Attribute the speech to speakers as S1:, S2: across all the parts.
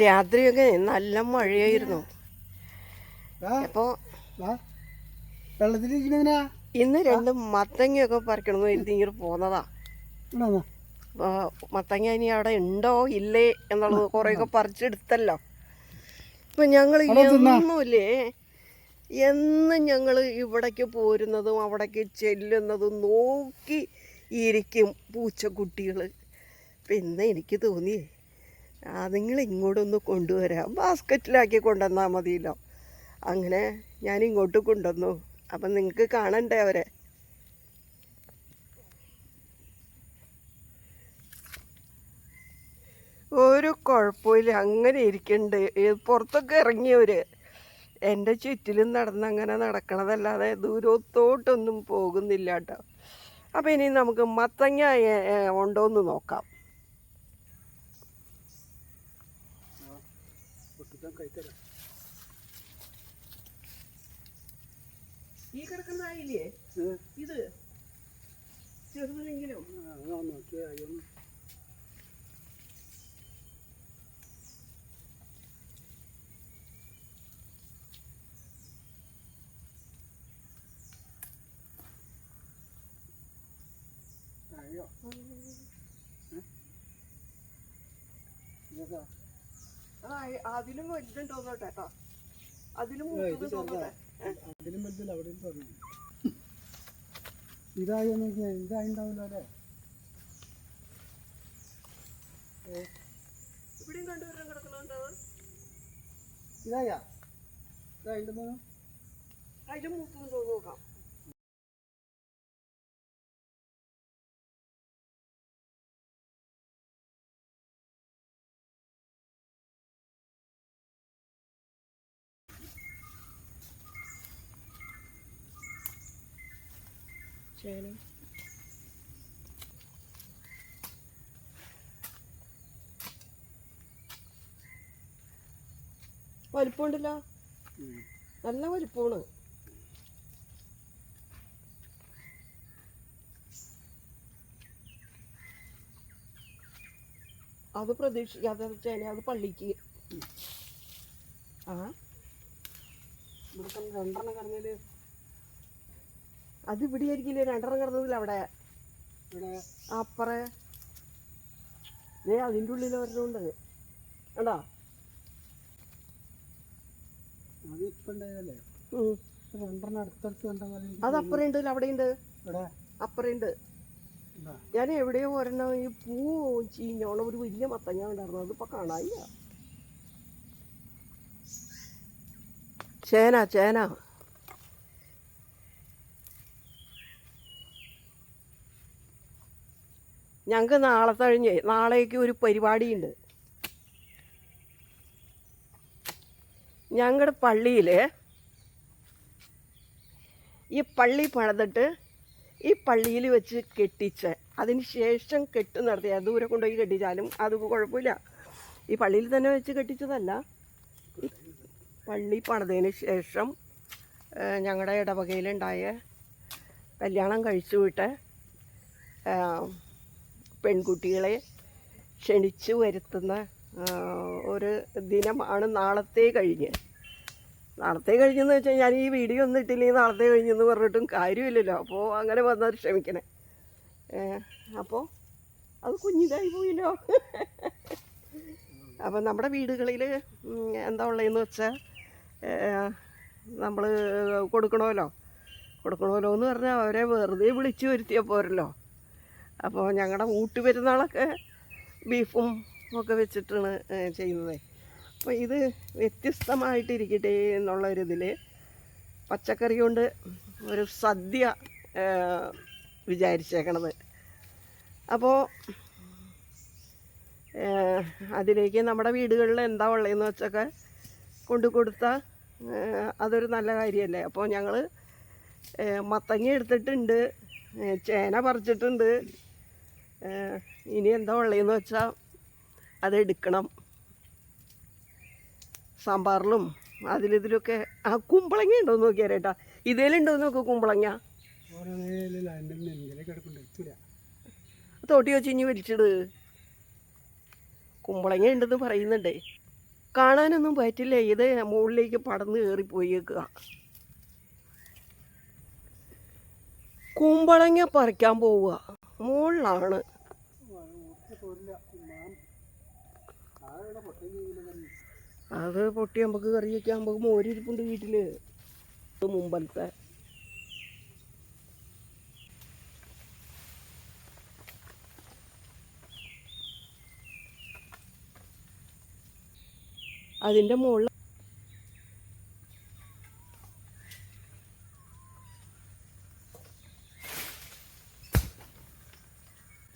S1: രാത്രിയൊക്കെ നല്ല മഴയായിരുന്നു. അപ്പോ ഇന്ന് രണ്ട് മത്തങ്ങയൊക്കെ പറിക്കണമെന്ന് കരുതി ഇങ്ങനെ പോന്നതാ. മത്തങ്ങ ഇനി അവിടെ ഉണ്ടോ ഇല്ലേ എന്നുള്ളത് കുറേയൊക്കെ പറിച്ചെടുത്തല്ലോ. ഇപ്പൊ ഞങ്ങൾ ഒന്നുമില്ലേ എന്നും ഞങ്ങൾ ഇവിടേക്ക് പോരുന്നതും അവിടേക്ക് ചെല്ലുന്നതും നോക്കി ഇരിക്കും പൂച്ചക്കുട്ടികൾ പിന്നെ എനിക്ക് തോന്നി ആ നിങ്ങൾ ഇങ്ങോട്ടൊന്ന് കൊണ്ടുവരാം. ബാസ്ക്കറ്റിലാക്കി കൊണ്ടുവന്നാൽ മതിയല്ലോ. അങ്ങനെ ഞാൻ ഇങ്ങോട്ട് കൊണ്ടുവന്നു. അപ്പം നിങ്ങൾക്ക് കാണണ്ടേ അവരെ? ഒരു കുഴപ്പമില്ല. അങ്ങനെ ഇരിക്കണ്ട്. പുറത്തൊക്കെ ഇറങ്ങിയവർ എന്റെ ചുറ്റിലും നടന്ന് അങ്ങനെ നടക്കണതല്ലാതെ ദൂരത്തോട്ടൊന്നും പോകുന്നില്ല കേട്ടോ. അപ്പം ഇനി നമുക്ക് മത്തങ്ങ ഏ, ഏ, ഉണ്ടോയെന്ന് നോക്കാം ഈ കിടക്കുന്ന ആയില്ലേ? ഇത്? ചെറുതെങ്കിലും. ആ അതിലും വലുതും നോട്ടെ കേട്ടോ അതിലും മൂത്തത് തോന്നട്ടെ
S2: അതിലും വലുതില്ല അവിടെയും തുടങ്ങി ഇതായി ഇതായി ഉണ്ടാവില്ല അല്ലേ?
S1: ഇവിടെയും കണ്ടുവരാൻ കിടക്കുന്നുണ്ടോ
S2: ഇതായാ? ഇതായി അതിലും
S1: അതിലും തോന്നു നോക്കാം. ചേന വലിപ്പമുണ്ടല്ലോ. നല്ല വലിപ്പമാണ്. അത് പ്രതീക്ഷിക്കാതെ ചേന അത് പള്ളിക്ക്. ആ? ഇവിടെ തന്നെ രണ്ടെണ്ണം കിടന്നതിൽ അത് ഇവിടെ ആയിരിക്കില്ലേ രണ്ടെണ്ണം കിടന്നതില്ല അവിടെ. അപ്പറേ. ഏ അതിന്റെ ഉള്ളിൽ ഒരെണ്ണമുണ്ട് കണ്ടോ?
S2: അത്
S1: അപ്പറേ ഉണ്ട് അവിടെ ഉണ്ട്. അപ്പറേ ഉണ്ട്. ഞാൻ എവിടെയോ ഒരെണ്ണം ഈ പൂ ചീഞ്ഞോണ ഒരു വലിയ മത്തങ്ങ ഉണ്ടായിരുന്നു അതിപ്പോ കാണാനില്ല. ചേന ചേന. ഞങ്ങൾക്ക് നാളെ കഴിഞ്ഞ് നാളേക്ക് ഒരു പരിപാടിയുണ്ട്. ഞങ്ങളുടെ പള്ളിയിൽ ഈ പള്ളി പണിതിട്ട് ഈ പള്ളിയിൽ വെച്ച് കെട്ടിച്ച് അതിന് ശേഷം കെട്ട് നടത്തിയ ദൂരെ കൊണ്ടുപോയി കെട്ടിച്ചാലും അത് കുഴപ്പമില്ല. ഈ പള്ളിയിൽ തന്നെ വെച്ച് കെട്ടിച്ചതല്ല. പള്ളി പണിതതിന് ശേഷം ഞങ്ങളുടെ ഇടവകയിലുണ്ടായ കല്യാണം കഴിച്ചു വിട്ട് പെൺകുട്ടികളെ ക്ഷണിച്ചു വരുത്തുന്ന ഒരു ദിനമാണ് നാളത്തെ കഴിഞ്ഞ്. നാളത്തെ കഴിഞ്ഞെന്ന് വെച്ചാൽ ഞാൻ ഈ വീഡിയോ ഒന്നും ഇട്ടില്ലെങ്കിൽ നാളത്തെ കഴിഞ്ഞെന്ന് പറഞ്ഞിട്ടും കാര്യമില്ലല്ലോ. അപ്പോൾ അങ്ങനെ വന്നാൽ ക്ഷമിക്കണേ. അപ്പോൾ അത് കുഞ്ഞിതായി പോയില്ലോ. അപ്പം നമ്മുടെ വീടുകളിൽ എന്താ ഉള്ളതെന്ന് വെച്ചാൽ നമ്മൾ കൊടുക്കണമല്ലോ കൊടുക്കണമല്ലോ എന്ന് പറഞ്ഞാൽ അവരെ വെറുതെ വിളിച്ചു വരുത്തിയാൽ പോരല്ലോ. അപ്പോൾ ഞങ്ങളുടെ ഊട്ടുപെരുന്നാളൊക്കെ ബീഫും ഒക്കെ വെച്ചിട്ടാണ് ചെയ്യുന്നത്. അപ്പോൾ ഇത് വ്യത്യസ്തമായിട്ടിരിക്കട്ടെ എന്നുള്ളൊരിതിൽ പച്ചക്കറി കൊണ്ട് ഒരു സദ്യ വിചാരിച്ചേക്കണത്. അപ്പോൾ അതിലേക്ക് നമ്മുടെ വീടുകളിൽ എന്താ ഉള്ളതെന്ന് വെച്ചൊക്കെ കൊണ്ടു കൊടുത്താൽ അതൊരു നല്ല കാര്യമല്ലേ അപ്പോൾ ഞങ്ങൾ മത്തങ്ങ എടുത്തിട്ടുണ്ട് ചേന പറിച്ചിട്ടുണ്ട് ഇനി എന്താ ഉള്ളതെന്ന് വെച്ചാൽ അതെടുക്കണം സാമ്പാറിലും അതിലിതിലൊക്കെ. ആ കുമ്പളങ്ങ ഉണ്ടോ എന്ന് നോക്കിയാൽ ചേട്ടാ എന്ന് നോക്ക് കുമ്പളങ്ങ. തോട്ടി വെച്ച് ഇനി വലിച്ചിട്. കുമ്പളങ്ങ ഉണ്ടെന്ന് പറയുന്നുണ്ടേ. കാണാനൊന്നും പറ്റില്ല. ഇത് മുകളിലേക്ക് പടന്ന് കയറി പോയേക്കുക കുമ്പളങ്ങ പറിക്കാൻ പോവുക. മുകളിലാണ്. അത് പൊട്ടി നമുക്ക് കറി വയ്ക്കാൻ നമുക്ക് മോരിരിപ്പുണ്ട് വീട്ടിൽ. മുമ്പലത്തെ. അതിന്റെ മുകളിൽ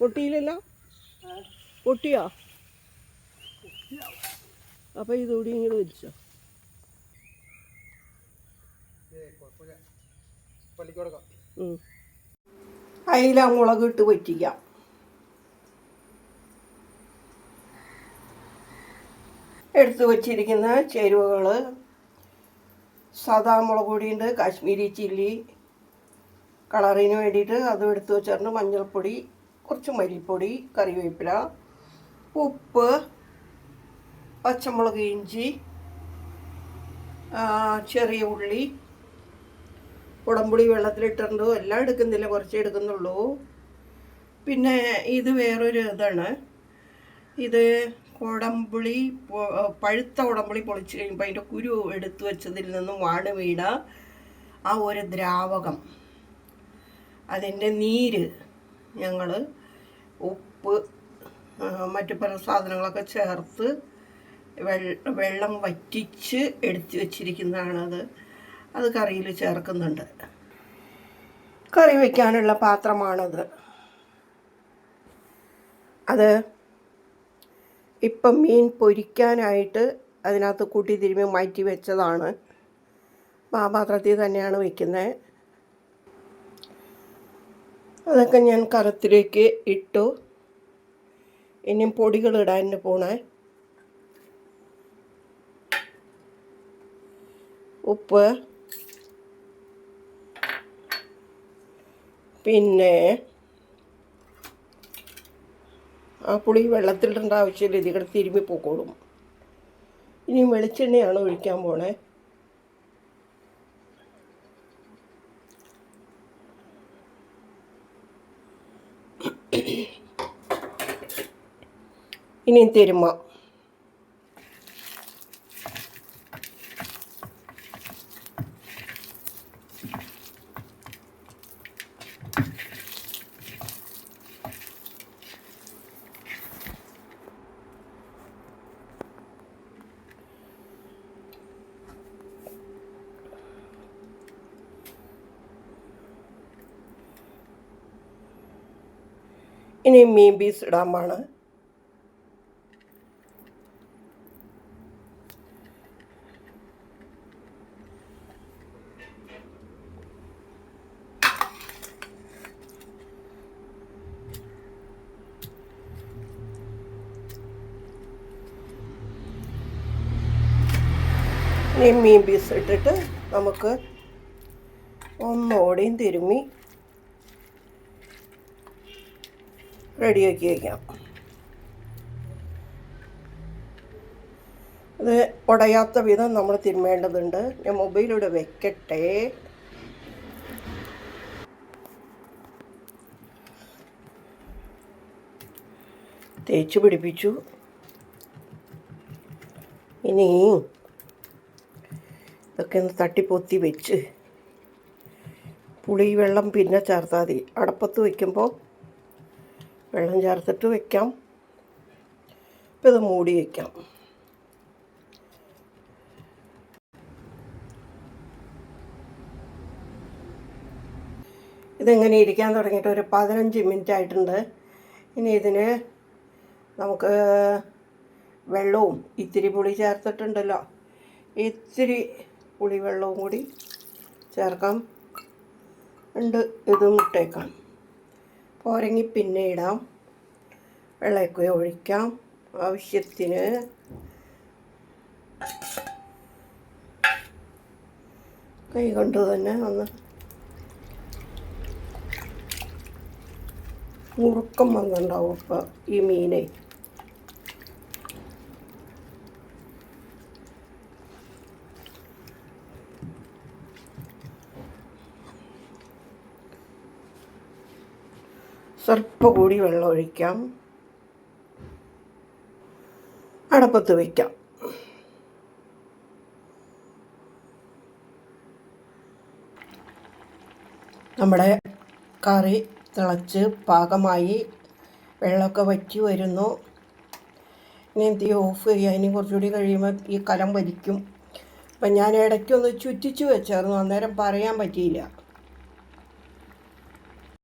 S1: പൊട്ടിയില്ലല്ലോ? പൊട്ടിയോ? അപ്പോൾ ഇതുകൂടി ഇങ്ങോട്ട് വലിച്ചോ. അയില മുളക് ഇട്ട് പറ്റിക്കാം എടുത്തു വച്ചിരിക്കുന്ന ചേരുവകൾ സാദാ മുളക് കാശ്മീരി ചില്ലി കളറിന് വേണ്ടിയിട്ട് അതും എടുത്തു വെച്ചിട്ടുണ്ട് മഞ്ഞൾപ്പൊടി കുറച്ച് മരിപ്പൊടി കറിവേപ്പില ഉപ്പ് പച്ചമുളക് ഇഞ്ചി ചെറിയ ഉള്ളി ഉടമ്പുളി വെള്ളത്തിലിട്ടുണ്ട് എല്ലാം എടുക്കുന്നില്ല കുറച്ചേ എടുക്കുന്നുള്ളൂ. പിന്നെ ഇത് വേറൊരു ഇതാണ്. ഇത് കുടംപുളി പഴുത്ത ഉടമ്പുളി പൊളിച്ച് കഴിയുമ്പോൾ അതിന്റെ കുരു എടുത്തു വെച്ചതിൽ നിന്നും വാണ് വീണ ആ ഒരു ദ്രാവകം. അതിന്റെ നീര് ഞങ്ങൾ ഉപ്പ് മറ്റു പല സാധനങ്ങളൊക്കെ ചേർത്ത് വെള്ള വറ്റിച്ച് എടുത്ത് വച്ചിരിക്കുന്നതാണത്. അത് കറിയിൽ ചേർക്കുന്നുണ്ട്. കറി വയ്ക്കാനുള്ള പാത്രമാണത്. അത് ഇപ്പം മീൻ പൊരിക്കാനായിട്ട് അതിനകത്ത് കൂട്ടി തിരുമ്മി മാറ്റി വെച്ചതാണ്. ആ പാത്രത്തിൽ തന്നെയാണ് വയ്ക്കുന്നത് അതൊക്കെ ഞാൻ കറത്തിലേക്ക് ഇട്ടു. ഇനിയും പൊടികൾ ഇടാൻ പോണേ. ഉപ്പ്. പിന്നെ ആ പുളി വെള്ളത്തിലിടേണ്ട ആവശ്യമില്ല. ഇതിൽ കൂടെ തിരുമ്മി പൊക്കോളും. ഇനി വെളിച്ചെണ്ണയാണ് ഒഴിക്കാൻ പോണേ. ഇനി തിരുമ്മ. ഇനി മീൻ പീസ് ഇടാൻ പാണ് ഇനി മീൻ പീസ് ഇട്ടിട്ട് നമുക്ക് ഒന്നോടെയും തിരുമ്മി റെഡിയാക്കി വയ്ക്കാം അത് ഉടയാത്ത വിധം നമ്മൾ തിന്മേണ്ടതുണ്ട് ഞാൻ മൊബൈലിലൂടെ വെക്കട്ടെ. തേച്ച് പിടിപ്പിച്ചു. ഇനി ഇതൊക്കെ ഒന്ന് തട്ടിപ്പൊത്തി വെച്ച് പുളി വെള്ളം പിന്നെ ചേർത്താൽ മതി. അടപ്പത്ത് വയ്ക്കുമ്പോൾ വെള്ളം ചേർത്തിട്ട് വെക്കാം. ഇപ്പം ഇത് മൂടി വയ്ക്കാം ഇതെങ്ങനെ ഇരിക്കാൻ തുടങ്ങിയിട്ട് ഒരു പതിനഞ്ച് മിനിറ്റ് ആയിട്ടുണ്ട്. ഇനി ഇതിന് നമുക്ക് വെള്ളവും ഇത്തിരി പുളി ചേർത്തിട്ടുണ്ടല്ലോ. ഇത്തിരി പുളി വെള്ളവും കൂടി ചേർക്കാം. ഉണ്ട് ഇതും ഇട്ടേക്കാം. പോരെങ്കിൽ പിന്നെ ഇടാം. വെള്ളമൊക്കെ ഒഴിക്കാം. ആവശ്യത്തിന് കൈ കൊണ്ട് തന്നെ ഒന്ന് മുറുക്കം വന്നിട്ടുണ്ടാവും ഇപ്പോൾ ഈ മീനെ. സ്വല്പം കൂടി വെള്ളം ഒഴിക്കാം. അടപ്പത്ത് വയ്ക്കാം നമ്മുടെ കറി തിളച്ച് പാകമായി വെള്ളമൊക്കെ വറ്റി വരുന്നു. ഇനി തീ ഓഫ് ചെയ്യുക ഇനി കുറച്ചുകൂടി കഴിയുമ്പോൾ ഈ കലം വലിക്കും. അപ്പം ഞാൻ ഇടയ്ക്കൊന്ന് ചുറ്റിച്ച് വെച്ചായിരുന്നു. അന്നേരം പറയാൻ പറ്റിയില്ല.